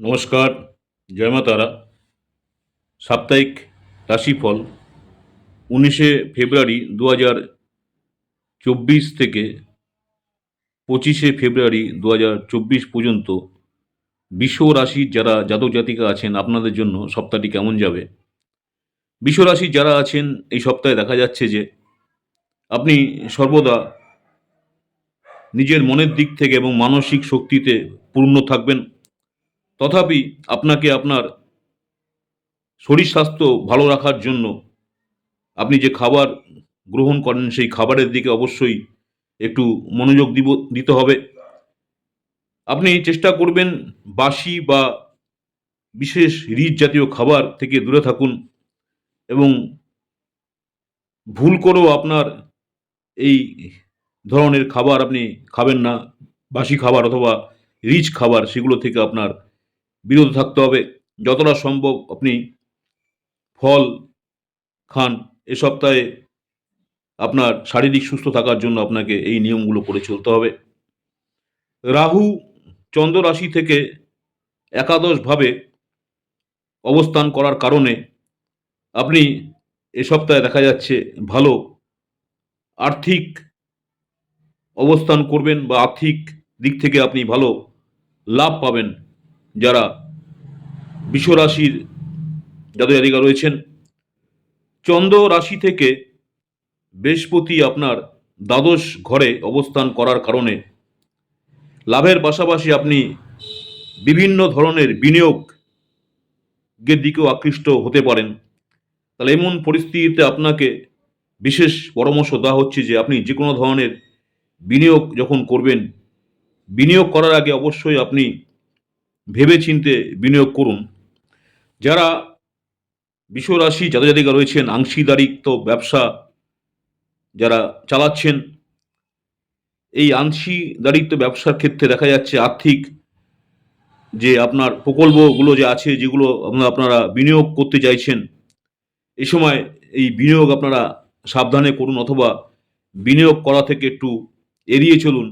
নমস্কার, জয় মা তারা। সাপ্তাহিক রাশিফল উনিশে ফেব্রুয়ারি দু হাজার চব্বিশ থেকে পঁচিশে ফেব্রুয়ারি দু হাজার চব্বিশ পর্যন্ত বিশ্ব রাশির যারা জাতক জাতিকা আছেন আপনাদের জন্য সপ্তাহটি কেমন যাবে? বিশ্ব রাশির যারা আছেন এই সপ্তাহে দেখা যাচ্ছে যে আপনি সর্বদা নিজের মনের দিক থেকে এবং মানসিক শক্তিতে পূর্ণ থাকবেন। তথাপি আপনাকে আপনার শরীর স্বাস্থ্য ভালো রাখার জন্য আপনি যে খাবার গ্রহণ করেন, সেই খাবারের দিকে অবশ্যই একটু মনোযোগ দিব, দিতে হবে। আপনি চেষ্টা করবেন বাসি বা বিশেষ রিচ জাতীয় খাবার থেকে দূরে থাকুন এবং ভুল করেও আপনার এই ধরনের খাবার আপনি খাবেন না, বাসি খাবার অথবা রিচ খাবার, সেগুলো থেকে আপনার বিরত থাকতে হবে। যতটা সম্ভব আপনি ফল খান। এ সপ্তাহে আপনার শারীরিক সুস্থ থাকার জন্য আপনাকে এই নিয়মগুলো করে চলতে হবে। রাহু চন্দ্র রাশি থেকে একাদশভাবে অবস্থান করার কারণে আপনি এ সপ্তাহে দেখা যাচ্ছে ভালো আর্থিক অবস্থান করবেন বা আর্থিক দিক থেকে আপনি ভালো লাভ পাবেন। যারা বিশ্ব রাশির জাতক জাতিকা রয়েছেন, চন্দ্র রাশি থেকে বৃহস্পতি আপনার দ্বাদশ ঘরে অবস্থান করার কারণে লাভের পাশাপাশি আপনি বিভিন্ন ধরনের বিনিয়োগের দিকেও আকৃষ্ট হতে পারেন। তাহলে এমন পরিস্থিতিতে আপনাকে বিশেষ পরামর্শ দেওয়া হচ্ছে যে আপনি যে কোনো ধরনের বিনিয়োগ যখন করবেন, বিনিয়োগ করার আগে অবশ্যই আপনি ভেবে চিনতে বিনিয়োগ করুন। যারা বিশ্বরাশি জাতজাতিকা রয়েছেন আংশীদারিত্ব ব্যবসা যারা চালাচ্ছেন, এই আংশীদারিত্ব ব্যবসার ক্ষেত্রে দেখা যাচ্ছে আর্থিক যে আপনার প্রকল্পগুলো যে আছে, যেগুলো আপনারা বিনিয়োগ করতে চাইছেন এই সময় এই বিনিয়োগ আপনারা সাবধানে করুন অথবা বিনিয়োগ করা থেকে একটু এড়িয়ে চলুন।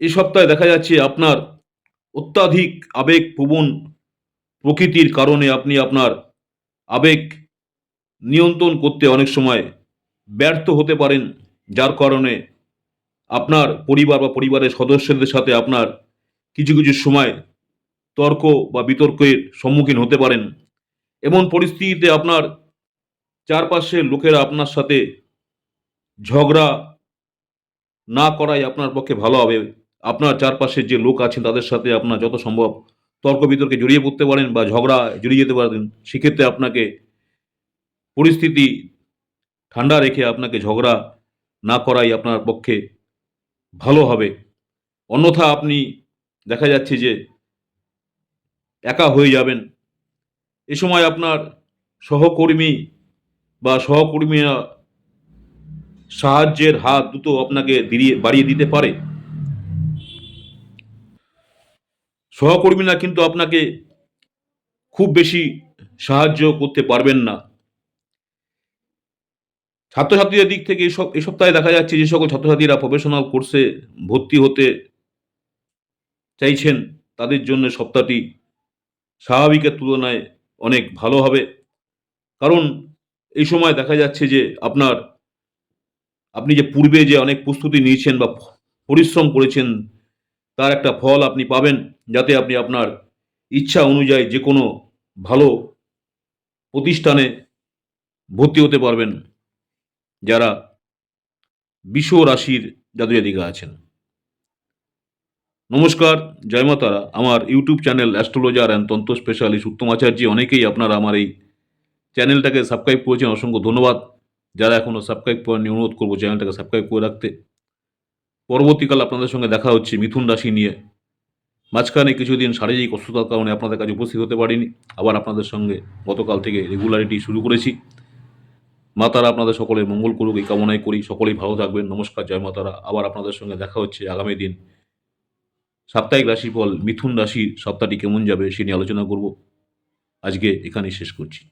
এই সপ্তাহে দেখা যাচ্ছে আপনার অত্যাধিক আবেগ প্রবণ প্রকৃতির কারণে আপনি আপনার আবেগ নিয়ন্ত্রণ করতে অনেক সময় ব্যর্থ হতে পারেন, যার কারণে আপনার পরিবার বা পরিবারের সদস্যদের সাথে আপনার কিছু কিছু সময় তর্ক বা বিতর্কের সম্মুখীন হতে পারেন। এমন পরিস্থিতিতে আপনার চারপাশের লোকেরা আপনার সাথে ঝগড়া না করাই আপনার পক্ষে ভালো হবে। আপনার চারপাশের যে লোক আছেন, তাদের সাথে আপনার যত সম্ভব তর্ক বিতর্কে জড়িয়ে পড়তে পারেন বা ঝগড়া জড়িয়ে যেতে পারেন, সেক্ষেত্রে আপনাকে পরিস্থিতি ঠান্ডা রেখে আপনাকে ঝগড়া না করাই আপনার পক্ষে ভালো হবে। অন্যথা আপনি দেখা যাচ্ছে যে একা হয়ে যাবেন। এ সময় আপনার সহকর্মী বা সহকর্মীরা সাহায্যের হাত দুটো আপনাকে দিরিয়ে, বাড়িয়ে দিতে পারে। সহকর্মীরা কিন্তু আপনাকে খুব বেশি সাহায্য করতে পারবেন না। ছাত্রছাত্রীদের দিক থেকে এসব, এ সপ্তাহে দেখা যাচ্ছে যে সকল ছাত্রছাত্রীরা প্রফেশনাল কোর্সে ভর্তি হতে চাইছেন, তাদের জন্য সপ্তাহটি স্বাভাবিকের তুলনায় অনেক ভালো হবে। কারণ এই সময় দেখা যাচ্ছে যে আপনার, আপনি যে পূর্বে যে অনেক প্রস্তুতি নিয়েছেন বা পরিশ্রম করেছেন, তার একটা ফল আপনি পাবেন। যাতে আপনি আপনার ইচ্ছা অনুযায়ী যে কোনো ভালো প্রতিষ্ঠানে ভর্তি হতে পারবেন, যারা বিশ্ব রাশির জাদুজাতিকা আছেন। নমস্কার, জয় মা আমার ইউটিউব চ্যানেল অ্যাস্ট্রোলজার অ্যান্ড তন্ত্র স্পেশালিস্ট উত্তম আচার্য। অনেকেই আপনারা আমার এই চ্যানেলটাকে সাবস্ক্রাইব করেছেন, অসংখ্য ধন্যবাদ। যারা এখনও সাবস্ক্রাইব করেননি, অনুরোধ করব চ্যানেলটাকে সাবস্ক্রাইব করে রাখতে। পরবর্তীকাল আপনাদের সঙ্গে দেখা হচ্ছে মিথুন রাশি নিয়ে। মাঝখানে কিছুদিন শারীরিক অসুস্থতার কারণে আপনাদের কাছে উপস্থিত হতে পারিনি। আবার আপনাদের সঙ্গে গতকাল থেকে রেগুলারিটি শুরু করেছি। মাতারা আপনাদের সকলের মঙ্গল করুক, এই কামনাই করি। সকলেই ভালো থাকবেন। নমস্কার, জয় মাতারা আবার আপনাদের সঙ্গে দেখা হচ্ছে আগামী দিন। সাপ্তাহিক রাশিফল, মিথুন রাশির সপ্তাহটি কেমন যাবে সে নিয়ে আলোচনা করব। আজকে এখানেই শেষ করছি।